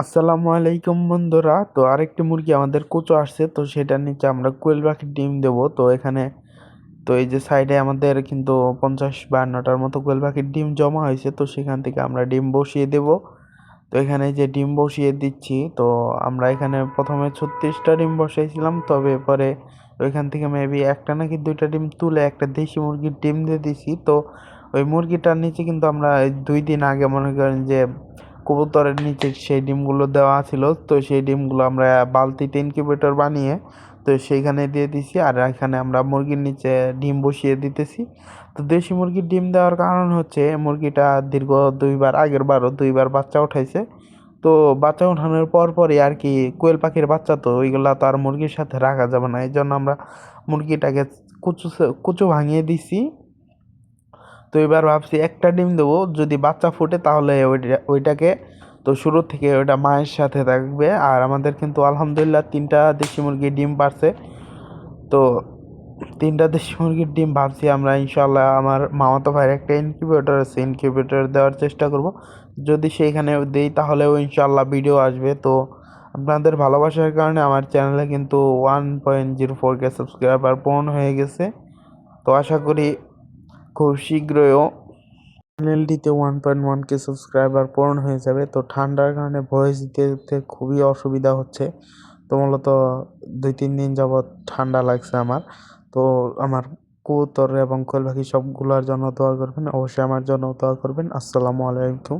আসসালামু আলাইকুম বন্ধুরা। তো আরেকটি মুরগি আমাদের কুচো আসছে, তো সেটার নিচে আমরা কোয়েল পাখির ডিম দেবো। তো এখানে, তো এই যে সাইডে আমাদের কিন্তু পঞ্চাশ বাহান্নটার মতো কোয়েল পাখির ডিম জমা হয়েছে, তো সেখান থেকে আমরা ডিম বসিয়ে দেব। তো এখানে যে ডিম বসিয়ে দিচ্ছি, তো আমরা এখানে প্রথমে ছত্রিশটা ডিম বসাইছিলাম, তবে পরে ওইখান থেকে মেবি একটা নাকি দুইটা ডিম তুলে একটা দেশি মুরগির ডিম দিয়ে দিছি। তো ওই মুরগিটার নিচে কিন্তু আমরা দুই দিন আগে মনে করেন যে কবুতরের নিচে সেই ডিমগুলো দেওয়া ছিল। তো সেই ডিমগুলো আমরা বালতিতে ইনকিউবেটর বানিয়ে, তো সেইখানে দিয়ে দিছি আর এখানে আমরা মুরগির নিচে ডিম বসিয়ে দিতেছি। তো দেশি মুরগির ডিম দেওয়ার কারণ হচ্ছে, মুরগিটা দীর্ঘ দুইবার আগের বারও দুইবার বাচ্চা উঠাইছে। তো বাচ্চা ওঠানোর পর পরই আর কি কোয়েল পাখির বাচ্চা তো, ওইগুলা তো আর মুরগির সাথে রাখা যাবে না। এই জন্য আমরা মুরগিটাকে কুচু কুচু ভাঙিয়ে দিছি। তো এবার ভাবছি একটা ডিম দেবো, যদি বাচ্চা ফুটে তাহলে ওইটা, ওইটাকে। তো শুরু থেকে ওইটা মায়ের সাথে থাকবে। আর আমাদের কিন্তু আলহামদুলিল্লাহ তিনটা দেশি মুরগির ডিম পারছে তো তিনটা দেশি মুরগির ডিম ভাবছি আমরা ইনশাল্লাহ আমার মামাতো ভাইয়ের একটা ইনকিউবেটর আছে ইনকিউবেটর দেওয়ার চেষ্টা করব। যদি সেইখানে দেই তাহলেও ইনশাল্লাহ ভিডিও আসবে। তো আপনাদের ভালোবাসার কারণে আমার চ্যানেলে কিন্তু one point zero four K subscriber পূর্ণ হয়ে গেছে। তো আশা করি খুব শীঘ্রও চ্যানেলটিতে one point one K subscriber পূরণ হয়ে যাবে। তো ঠান্ডার কারণে ভয়েস দিতে খুবই অসুবিধা হচ্ছে। তো মূলত দুই, তিন দিন যাবৎ ঠান্ডা লাগছে আমার। তো আমার কবুতর এবং কোয়েল পাখি সবগুলোর জন্য দোয়া করবেন। অবশ্যই আমার জন্য দোয়া করবেন। আসসালামু আলাইকুম।